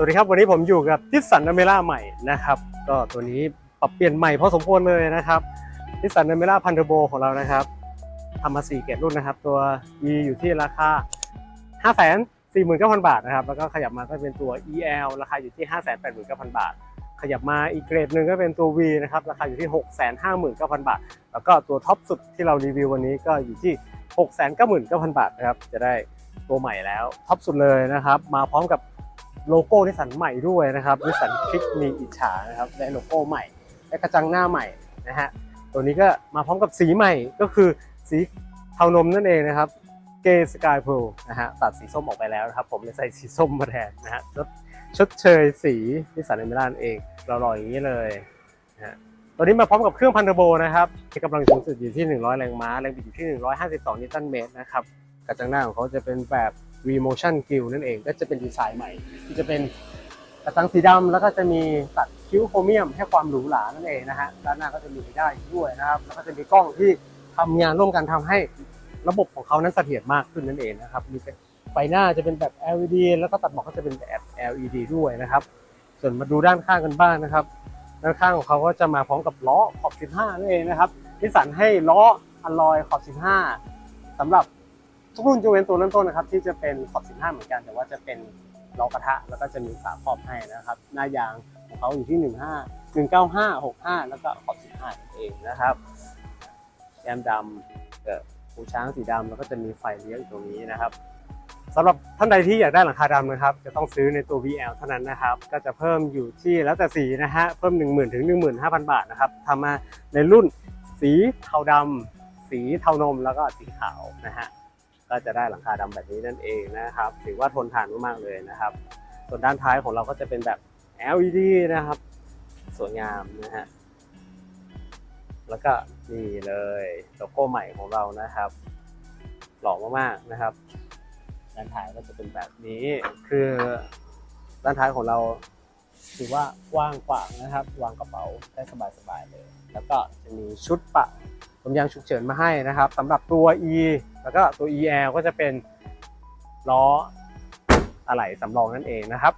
สวัสดีครับวันนี้ผมอยู่กับทิสสันอเมร่าใหม่นะครับก็ตัวนี้ปรับเปลี่ยนใหม่พอสมควรเลยนะครับทิสสันอเมร่าพันเทอร์โบของเรานะครับทำมา4เกรดรุ่นนะครับ ตัว E อยู่ที่ราคา 5 4 9 0 0 0 บาทนะครับ แล้วก็ขยับมาก็เป็นตัว EL ราคาอยู่ที่ 5 8 9 0 0 0 บาท ขยับมาอีกเกรดหนึ่งก็เป็นตัว V นะครับราคาอยู่ที่ 6 5 9 0 0 0 บาท แล้วก็ตัวท็อปสุดที่เรารีวิววันนี้ก็อยู่ที่ 6 9 9 0 0 0 บาทนะครับจะได้ตัวใหม่แล้วท็อปสุดเลยนะครับ มาพร้อมกับ โลโก้นิสสันใหม่ด้วยนะครับนิสสันคลิกมีอิจฉานะครับและโลโก้ใหม่ และกระจังหน้าใหม่นะฮะตัวนี้ก็มาพร้อมกับสีใหม่ก็คือสีเทานมนั่นเองนะครับเกสกายพูนะฮะตัดสีส้มออกไปแล้วนะครับ ผมเลยใส่สีส้มมาแทนนะฮะชดชดเชยสีนิสสันเอเมรานเองเราล่ออย่างนี้เลยนะฮะตัวนี้มาพร้อมกับเครื่องพันเทอร์โบนะครับที่กำลังสูงสุดอยู่ที่ 100 แรงม้าแรงบิดอยู่ที่ 152 นิวตันเมตรนะครับกระจังหน้าของเขาจะเป็นแบบ V Motion Grill นั่นเอง ก็จะเป็นดีไซน์ใหม่ที่จะเป็นกระจังสีดำแล้วก็จะมีตัดคิ้วโครเมียมให้ความหรูหรานั่นเองนะฮะด้านหน้าก็จะมีได้ด้วยนะครับแล้วก็จะมีกล้องที่ทำงานร่วมกันทำให้ระบบของเขานั้นเสถียรมากขึ้นนั่นเองนะครับมีไฟหน้าจะเป็นแบบ LED แล้วก็ตัดหมอกก็จะเป็นแบบ LED ด้วยนะครับ ส่วนมาดูด้านข้างกันบ้างนะครับ ด้านข้างของเขาก็จะมาพร้อมกับล้อขอบ 15นั่นเองนะครับนิสสันให้ล้ออัลลอยขอบ 15สำหรับ ทุกรุ่นจะเว้นตัวเริ่มต้นนะครับที่จะเป็นขอบ 15 เหมือนกันแต่ว่าจะเป็นล้อกระทะแล้วก็จะมีฝาครอบให้นะครับ หน้ายางของเขาอยู่ที่ 15 195 65 แล้วก็ขอบ 15นั่นเองนะครับแก้มดำเกิดหูช้างสีดำแล้วก็จะมีไฟเลี้ยงตรงนี้นะครับสำหรับท่านใดที่อยากได้หลังคาดำนะครับ จะต้องซื้อในตัว VL เท่านั้นนะครับ ก็จะเพิ่มอยู่ที่แล้วแต่สีนะฮะเพิ่ม 10,000 ถึง 15,000 บาทนะครับทำมาในรุ่นสีเทาดำสีเทานมแล้วก็สีขาวนะฮะ ก็จะได้หลังคาดำแบบนี้นั่นเองนะครับถือว่าทนทานมากๆเลยนะครับ ส่วนด้านท้ายของเราก็จะเป็นแบบ LED นะครับ สวยงามนะฮะแล้วก็นี่เลยโลโก้ใหม่ของเรานะครับ หล่อมากๆนะครับ ด้านท้ายก็จะเป็นแบบนี้คือด้านท้ายของเราถือว่ากว้างขวางนะครับ วางกระเป๋าได้สบายๆเลย แล้วก็จะมีชุดปะลมยางฉุกเฉินมาให้นะครับสำหรับตัว E แล้วก็ตัว EL ก็จะเป็นล้ออะไหล่สำรองนั่นเองนะครับ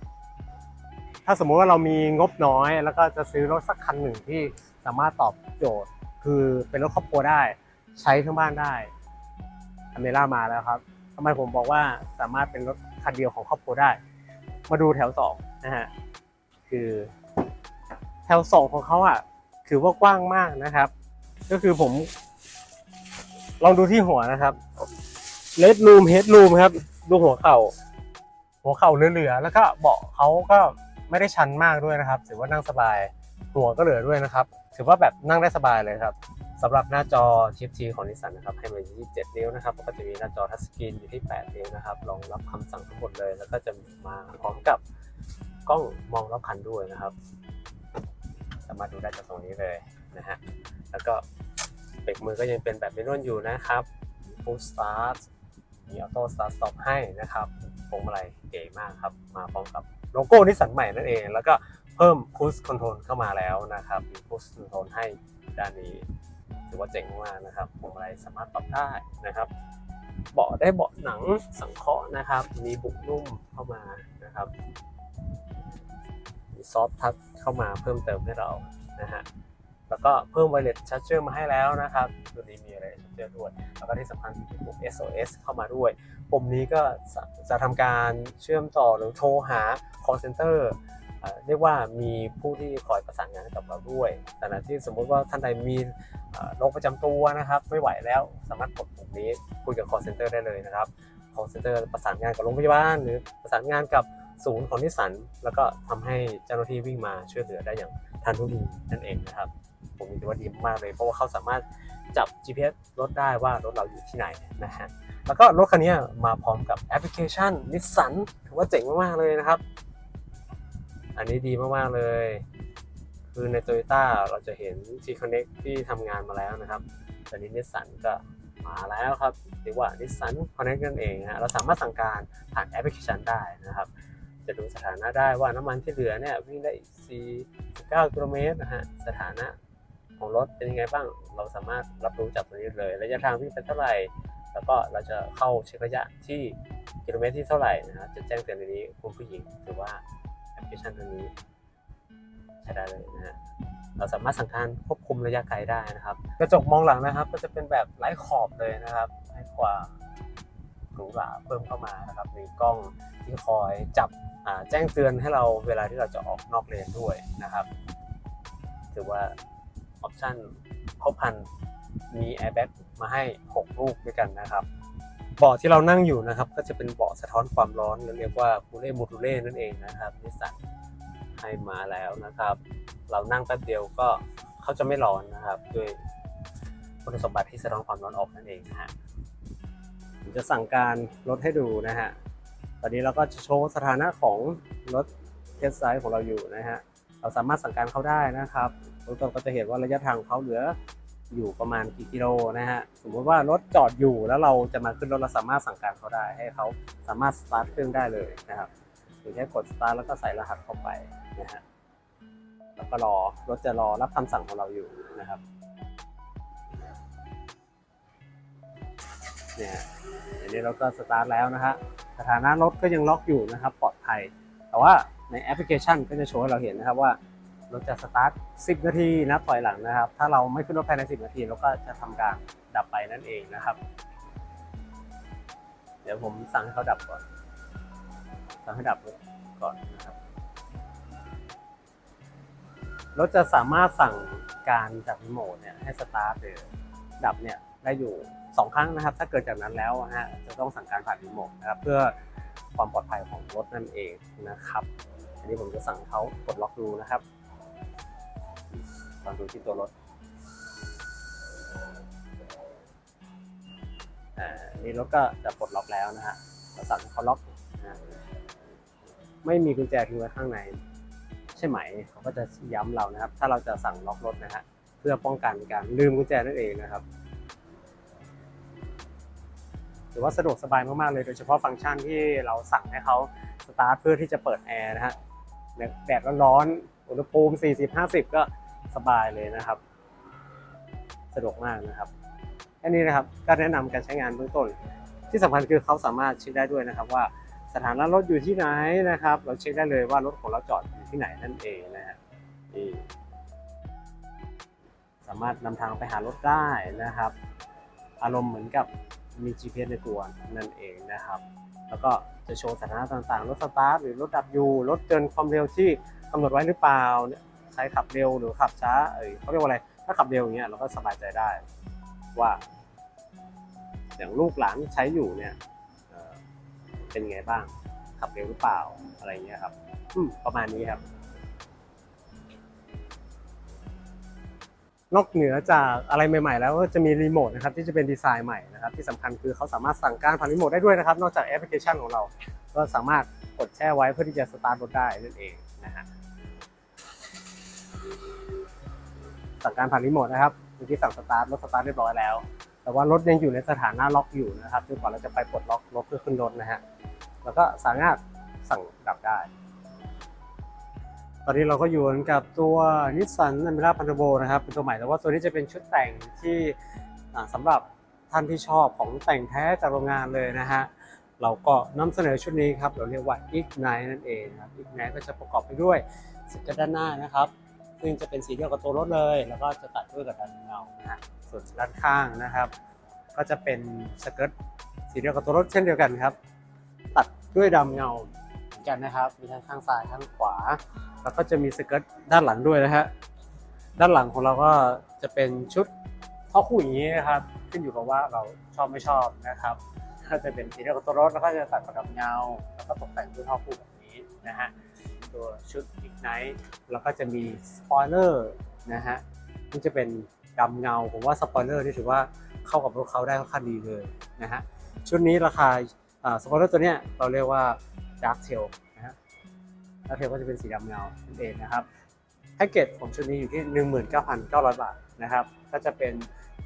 ถ้าสมมุติว่าเรามีงบน้อย แล้วก็จะซื้อรถสักคันหนึ่งที่สามารถตอบโจทย์ คือเป็นรถครอบครัวได้ ใช้ทั้งบ้านได้อเมร่ามาแล้วครับทำไมผมบอกว่าสามารถเป็นรถคันเดียวของครอบครัวได้ มาดูแถวสองนะฮะคือ แถวสองของเขาอะถือว่ากว้างมากนะครับ ก็คือผม ลองดูที่หัวนะครับเลดรูมเฮดรูมครับ ดูหัวเข่า หัวเข่าเหลือๆแล้วก็เบาะเขาก็ไม่ได้ชันมากด้วยนะครับถือว่านั่งสบายหัวก็เหลือด้วยนะครับ ถือว่าแบบนั่งได้สบายเลยครับสำหรับหน้าจอ TFT ของนิสสันนะครับให้มาอยู่ที่ 7 นิ้วนะครับแล้วก็จะมีหน้าจอทัชสกรีนอยู่ที่ 8 นิ้วนะครับรองรับคำสั่งทั้งหมดเลย แล้วก็จะมาพร้อมกับกล้องมองรอบคันด้วยนะครับ สามารถดูได้จากตรงนี้เลยนะฮะแล้วก็ เบรกมือก็ยังเป็นแบบเมนวลอยู่นะครับมี Full Start มี Auto Start Stop ให้นะครับพวงมาลัยเก๋มากครับ มาพร้อมกับโลโก้นิสสันใหม่นั่นเอง แล้วก็เพิ่ม Cruise Control เข้ามาแล้วนะครับมี Cruise Control ให้ด้านนี้ถือว่าเจ๋งมากนะครับพวงมาลัยสามารถปรับได้นะครับเบาะได้เบาะหนังสังเคราะห์นะครับ มีบุกนุ่มเข้ามานะครับมีซอฟทัชเข้ามาเพิ่มเติมให้เรานะฮะ แล้วก็เพิ่มไวเลสชาร์เจอร์มาให้แล้วนะครับ ตัวนี้มีอะไรชาร์เจอร์ด้วย แล้วก็ที่สำคัญมีปุ่ม SOS เข้ามาด้วย ปุ่มนี้ก็จะทำการเชื่อมต่อหรือโทรหา call center เรียกว่ามีผู้ที่คอยประสานงานกับเราด้วย แต่ละที่สมมุติว่าท่านใดมีโรคประจำตัวนะครับ ไม่ไหวแล้วสามารถกดปุ่มนี้คุยกับ call center ได้เลยนะครับ call center ประสานงานกับโรงพยาบาลหรือประสานงานกับศูนย์ของนิสสัน แล้วก็ทำให้เจ้าหน้าที่วิ่งมาช่วยเหลือได้อย่างทันท่วงทีนั่นเองนะครับ ผมถือว่าดีมากเลย เพราะว่าเขาสามารถจับ GPS รถได้ว่ารถเราอยู่ที่ไหนนะฮะแล้วก็รถคันนี้มาพร้อมกับแอปพลิเคชันนิสสันถือว่าเจ๋งมากๆเลยนะครับ อันนี้ดีมากๆเลย คือใน Toyota เราจะเห็น T-Connect ที่ทำงานมาแล้วนะครับตอนนี้นิสสันก็มาแล้วครับเรียกว่า Nissan Connect นั่นเองฮะเราสามารถสั่งการผ่านแอปพลิเคชันได้นะครับ จะดูสถานะได้ว่าน้ำมันที่เหลือเนี่ยวิ่งได้อีก49 กิโลเมตรนะฮะสถานะ ของรถเป็นยังไงบ้าง เราสามารถรับรู้จากตรงนี้เลย ระยะทางวิ่งไปเท่าไหร่ แล้วก็เราจะเข้าเช็คระยะที่กิโลเมตรที่เท่าไหร่นะฮะจะแจ้งเตือนในนี้คุณผู้หญิงถือว่าแอปพลิเคชันตัวนี้ใช้ได้เลยนะฮะเราสามารถสั่งการควบคุมระยะไกลได้นะครับ กระจกมองหลังนะครับ ก็จะเป็นแบบไร้ขอบเลยนะครับให้ความหรูหราเพิ่มเข้ามานะครับมีกล้องที่คอยจับแจ้งเตือนให้เราเวลาที่เราจะออกนอกเลนด้วยนะครับถือว่า ออปชั่นครบครันมีแอร์แบ็กมาให้ 6 ลูกด้วยกันนะครับเบาะที่เรานั่งอยู่นะครับ ก็จะเป็นเบาะสะท้อนความร้อนหรือเรียกว่าคูเล่มูทูเล่นั่นเองนะครับนิสสันให้มาแล้วนะครับ เรานั่งแป๊บเดียวก็เขาจะไม่ร้อนนะครับ ด้วยคุณสมบัติที่สะท้อนความร้อนออกนั่นเองนะฮะผมจะสั่งการรถให้ดูนะฮะตอนนี้เราก็จะโชว์สถานะของรถเทสไซส์ของเราอยู่นะฮะเราสามารถสั่งการเข้าได้นะครับ ทุกคนก็จะเห็นว่าระยะทางเขาเหลืออยู่ประมาณกี่กิโลนะฮะ สมมติว่ารถจอดอยู่แล้วเราจะมาขึ้นรถเราสามารถสั่งการเขาได้ ให้เขาสามารถสตาร์ทเครื่องได้เลยนะครับหรือแค่กดสตาร์ทแล้วก็ใส่รหัสเข้าไปนะฮะ แล้วก็รอรถจะรอรับคำสั่งของเราอยู่นะครับเนี่ยอันนี้เราก็สตาร์ทแล้วนะฮะ สถานะรถก็ยังล็อกอยู่นะครับ ปลอดภัย แต่ว่าในแอปพลิเคชันก็จะโชว์ให้เราเห็นนะครับว่า รถจะสตาร์ท 10 นาทีนับถอยหลังนะครับ ถ้าเราไม่ขึ้นรถภายใน 10 นาทีเราก็จะทำการดับไปนั่นเองนะครับ เดี๋ยวผมสั่งให้เขาดับก่อน สั่งให้ดับรถก่อนนะครับ รถจะสามารถสั่งการจากรีโมทเนี่ยให้สตาร์ทหรือดับเนี่ยได้อยู่ 2 ครั้งนะครับ ถ้าเกิดจากนั้นแล้วฮะจะต้องสั่งการผ่านรีโมทนะครับ เพื่อความปลอดภัยของรถนั่นเองนะครับอันนี้ผมจะสั่งเขากดล็อกดูนะครับ ลองดูที่ตัวรถ อ่า นี่รถก็จะปลดล็อกแล้วนะฮะเราสั่งเขาล็อกนะไม่มีกุญแจทิ้งไว้ข้างใน ใช่ไหม เขาก็จะย้ำเรานะครับ ถ้าเราจะสั่งล็อกรถนะฮะ เพื่อป้องกันการลืมกุญแจนั่นเองนะครับถือว่าสะดวกสบายมาก ๆ เลย โดยเฉพาะฟังก์ชันที่เราสั่งให้เขาสตาร์ทเพื่อที่จะเปิดแอร์นะฮะแดดร้อน อุณหภูมิ 40-50 ก็สบายเลยนะครับ สะดวกมากนะครับอันนี้นะครับก็แนะนำการใช้งานเบื้องต้น ที่สำคัญคือเขาสามารถเช็คได้ด้วยนะครับว่าสถานะรถอยู่ที่ไหนนะครับ เราเช็คได้เลยว่ารถของเราจอดอยู่ที่ไหนนั่นเองนะฮะสามารถนำทางไปหารถได้นะครับ อารมณ์เหมือนกับมี GPS ในตัวนั่นเองนะครับ แล้วก็จะโชว์สถานะต่างๆ รถสตาร์ทหรือรถดับอยู่ รถเกินความเร็วที่ กำหนดไว้หรือเปล่าเนี่ยใช้ขับเร็วหรือขับช้าเอยเขาเรียกว่าอะไร ถ้าขับเร็วอย่างเงี้ยเราก็สบายใจได้ ว่าอย่างลูกหลานใช้อยู่เนี่ยเอ่อเป็นไงบ้าง ขับเร็วหรือเปล่าอะไรเงี้ยครับ อืมประมาณนี้ครับ นอกเหนือจากอะไรใหม่ ๆ แล้วก็จะมีรีโมทนะครับที่จะเป็นดีไซน์ใหม่นะครับที่สำคัญคือเขาสามารถสั่งการผ่านรีโมทได้ด้วยนะครับ นอกจากแอปพลิเคชันของเรา ก็สามารถกดแช่ไว้เพื่อที่จะสตาร์ทรถได้นั่นเองนะฮะ สั่งการผ่านรีโมทนะครับเมื่อกี้สั่งสตาร์ทรถสตาร์ทเรียบร้อยแล้ว แต่ว่ารถยังอยู่ในสถานะล็อกอยู่นะครับจนกว่าเราจะไปปลดล็อกรถเพื่อขึ้นรถนะฮะแล้วก็สามารถสั่งดับได้ ตอนนี้เราก็อยู่กันกับตัวนิสสันอเมร่าพันธโบนะครับเป็นตัวใหม่แต่ว่าตัวนี้จะเป็นชุดแต่งที่อ่าสำหรับท่านที่ชอบของแต่งแท้จากโรงงานเลยนะฮะเราก็นำเสนอชุดนี้ครับ เราเรียกว่า Ignite นั่นเองนะครับ Ignite ก็จะประกอบไปด้วยสเกิร์ตด้านหน้านะครับ ซึ่งจะเป็นสีเดียวกับตัวรถเลย แล้วก็จะตัดด้วยกับด้านเงานะส่วนด้านข้างนะครับ ก็จะเป็นสเกิร์ตสีเดียวกับตัวรถเช่นเดียวกันครับ ตัดด้วยดำเงาเหมือนกันนะครับ มีทั้งข้างซ้ายข้างขวา แล้วก็จะมีสเกิร์ตด้านหลังด้วยนะฮะด้านหลังของเราก็จะเป็นชุดท่อคู่อย่างนี้นะครับ ขึ้นอยู่กับว่าเราชอบไม่ชอบนะครับก็จะเป็นสีเดียวกับตัวรถแล้วก็จะตัดกับเงา แล้วก็ตกแต่งด้วยท่อคู่แบบนี้นะฮะ ตัวชุด Ignite แล้วก็จะมีสปอยเลอร์นะฮะนี่จะเป็นดำเงา ผมว่าสปอยเลอร์นี่ถือว่าเข้ากับรถเขาได้ค่อนข้างดีเลยนะฮะชุดนี้ราคาสปอยเลอร์ตัวเนี้ยเราเรียกว่า Dark Tail นะฮะ Dark Tail ก็จะเป็นสีดำเงานั่นเองนะครับแพ็กเกจของชุดนี้อยู่ที่ 19,900 บาทนะครับก็จะเป็น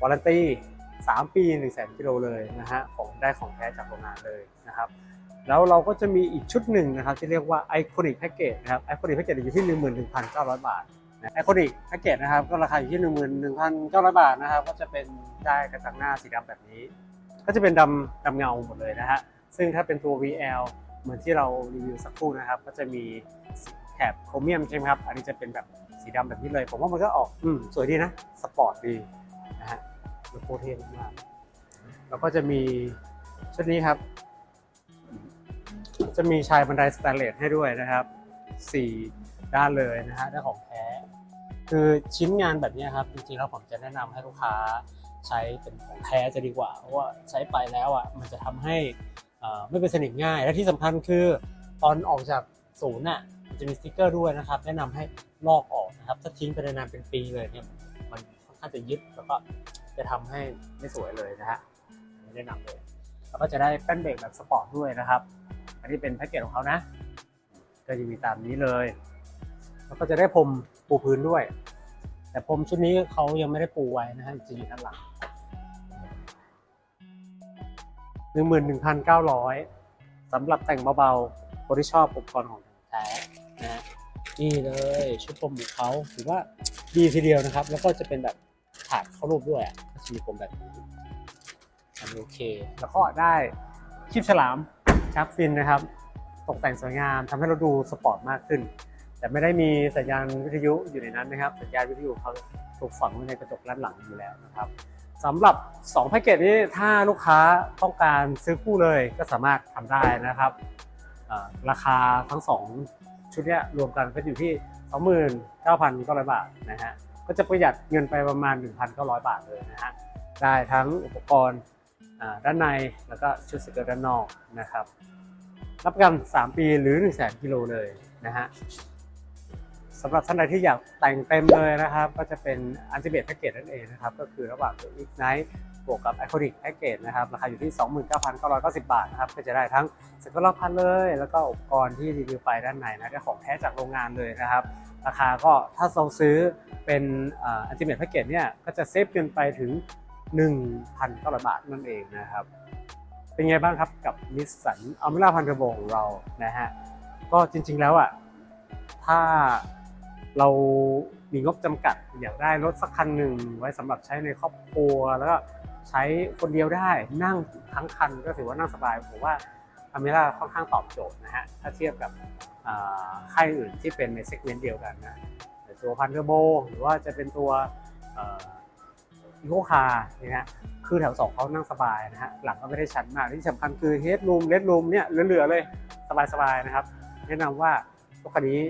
วารันตี้3ปี 1 0 0 0 0 0กิโลเลยนะฮะของได้ของแท้จากโรงงานเลยนะครับ แล้วเราก็จะมีอีกชุดหนึ่งนะครับที่เรียกว่า Iconic Package นะครับ Iconic Package อยู่ที่ 11,900 บาทนะ Iconic Package นะครับก็ราคาอยู่ที่ 11,900 บาทนะครับก็จะเป็นได้กระจังหน้าสีดำแบบนี้ ก็จะเป็นดำดำเงาหมดเลยนะฮะซึ่งถ้าเป็นตัว VL เหมือนที่เรารีวิวสักครู่นะครับ ก็จะมีแถบโครเมียมใช่ไหมครับ อันนี้จะเป็นแบบสีดำแบบนี้เลย ผมว่ามันก็ออกอืมสวยดีนะ สปอร์ตดีนะฮะโลโก้เท่มากแล้วก็จะมีชุดนี้ครับ จะมีชายบันไดสแตนเลสให้ด้วยนะครับสี่ด้านเลยนะฮะได้ของแท้ คือชิ้นงานแบบนี้ครับจริงๆแล้วผมจะแนะนำให้ลูกค้าใช้เป็นของแท้จะดีกว่า เพราะว่าใช้ไปแล้วอะมันจะทำให้อ่าไม่เป็นสนิทง่าย และที่สำคัญคือตอนออกจากศูนย์น่ะมันจะมีสติกเกอร์ด้วยนะครับ แนะนำให้ลอกออกนะครับ ถ้าทิ้งไปนานเป็นปีเลยเนี่ยมันค่อนข้างจะยึดแล้วก็จะทำให้ไม่สวยเลยนะฮะไม่แนะนำเลยแล้วก็จะได้แป้นเบรกแบบสปอร์ตด้วยนะครับ อันนี้เป็นแพ็กเกจของเขานะ ก็จะมีตามนี้เลย แล้วก็จะได้พรมปูพื้นด้วย แต่พรมชุดนี้เขายังไม่ได้ปูไว้นะฮะจะอยู่ด้านหลังหนึ่งหมื่นหนึ่งพันเก้าร้อยสำหรับแต่งเบาๆคนที่ชอบอุปกรณ์ของแท้นะฮะนี่เลยชุดพรมของเขาถือว่าดีทีเดียวนะครับ แล้วก็จะเป็นแบบถาดเข้ารูปด้วยอะจะมีผมแบบนี้อันนี้โอเค แล้วก็ได้คลิปฉลาม ชักฟินนะครับ ตกแต่งสวยงามทำให้เราดูสปอร์ตมากขึ้น แต่ไม่ได้มีสัญญาณวิทยุอยู่ในนั้นนะครับ สัญญาณวิทยุเขาถูกฝังไว้ในกระจกด้านหลังอยู่แล้วนะครับสำหรับ 2 แพ็กเกจนี้ถ้าลูกค้าต้องการซื้อคู่เลยก็สามารถทำได้นะครับ ราคาทั้ง 2 ชุดเนี้ยรวมกันก็อยู่ที่ 29,900 บาทนะฮะก็จะประหยัดเงินไปประมาณ 1,900 บาทเลยนะฮะได้ทั้งอุปกรณ์ ด้านในแล้วก็ชุดสเกิร์ตด้านนอกนะครับ รับประกัน 3 ปีหรือ 1 0 0 0 0 0กิโลเลยนะฮะสำหรับท่านใดที่อยากแต่งเต็มเลยนะครับ ก็จะเป็นอันติเ e แพ็กเกจนั่นเองนะครับ ก็คือระหว่างตัว Ignite บวกกับ Iconic แพ็กเกจนะครับ ราคาอยู่ที่ 29,990 บาทนะครับ ก็จะได้ทั้งสกอร์พันเลย แล้วก็อุปกรณ์ที่รีวิวไปด้านในนะได้ของแท้จากโรงงานเลยนะครับ ราคาก็ถ้าเราซื้อเป็นอันติเ e แพ็กเกจเนี่ย ก็จะเซฟเกินไปถึง 1,900 บาทนั่นเองนะครับ เป็นไงบ้างครับกับนิสสันอัลเมล่าพันเทอร์โบของเรานะฮะก็จริงๆแล้วอะถ้าเรามีงบจำกัดอยากได้รถสักคันหนึ่งไว้สำหรับใช้ในครอบครัว แล้วก็ใช้คนเดียวได้นั่งทั้งคันก็ถือว่านั่งสบายผมว่าอเมล่าค่อนข้างตอบโจทย์นะฮะถ้าเทียบกับค่ายอื่นที่เป็นในเซกเมนต์เดียวกันนะตัวพันเทอร์โบหรือว่าจะเป็นตัว อีโคคาร์นะฮะคือแถวสองเขานั่งสบายนะฮะหลังก็ไม่ได้ชันมากที่สำคัญคือเฮดรูมเลดรูมเนี่ยเหลือๆเลยสบายๆนะครับแนะนำว่ารถคันนี้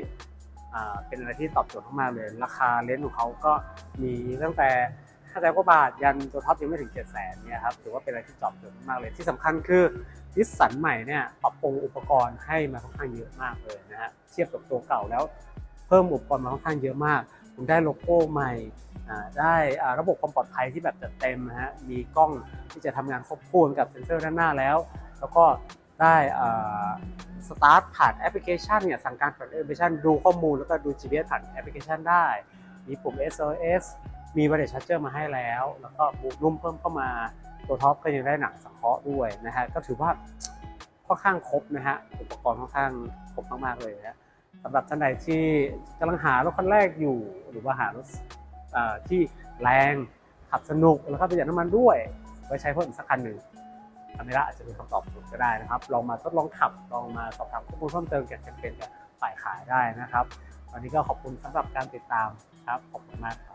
เป็นอะไรที่ตอบโจทย์มากเลย ราคาเลนส์ของเขาก็มีตั้งแต่5แสนกว่าบาท ยันตัวท็อปยังไม่ถึง 7 0 0 0 0เนี่ยครับถือว่าเป็นอะไรที่ตอบโจทย์มากเลย ที่สำคัญคือนิสสันใหม่เนี่ยปรับปรุงอุปกรณ์ให้มาค่อนข้างเยอะมากเลยนะฮะเทียบกับตัวเก่าแล้ว เพิ่มอุปกรณ์มาค่อนข้างเยอะมาก คุณได้โลโก้ใหม่ ได้ระบบความปลอดภัยที่แบบจัดเต็มนะฮะมีกล้องที่จะทำงานควบคู่กับเซ็นเซอร์ด้านหน้าแล้ว แล้วก็ได้สตาร์ทผ่านแอปพลิเคชันเนี่ยสั่งการผ่านแอปพลิเคชันดูข้อมูลแล้วก็ดู GPS ผ่านแอปพลิเคชันได้ มีปุ่ม SOS มีบัตรชาร์เจอร์มาให้แล้ว แล้วก็บูนุ่มเพิ่มเข้ามาตัวท็อปก็ยังได้หนังสังเคราะห์ด้วยนะฮะก็ถือว่าค่อนข้างครบนะฮะอุปกรณ์ค่อนข้างครบมากๆเลยนะฮะสำหรับท่านใดที่กำลังหารถคันแรกอยู่ หรือว่าหารถ ที่แรงขับสนุกแล้วก็ประหยัดน้ำมันด้วย ไว้ใช้เพิ่มอีกสักคันหนึ่งอเมร่าอาจจะเป็นคำตอบถูกก็ได้นะครับ ลองมาทดลองขับ ลองมาสอบถามข้อมูลเพิ่มเติมเกี่ยวกับเปญกับฝ่ายขายได้นะครับวันนี้ก็ขอบคุณสำหรับการติดตามครับ ขอบคุณมากครับ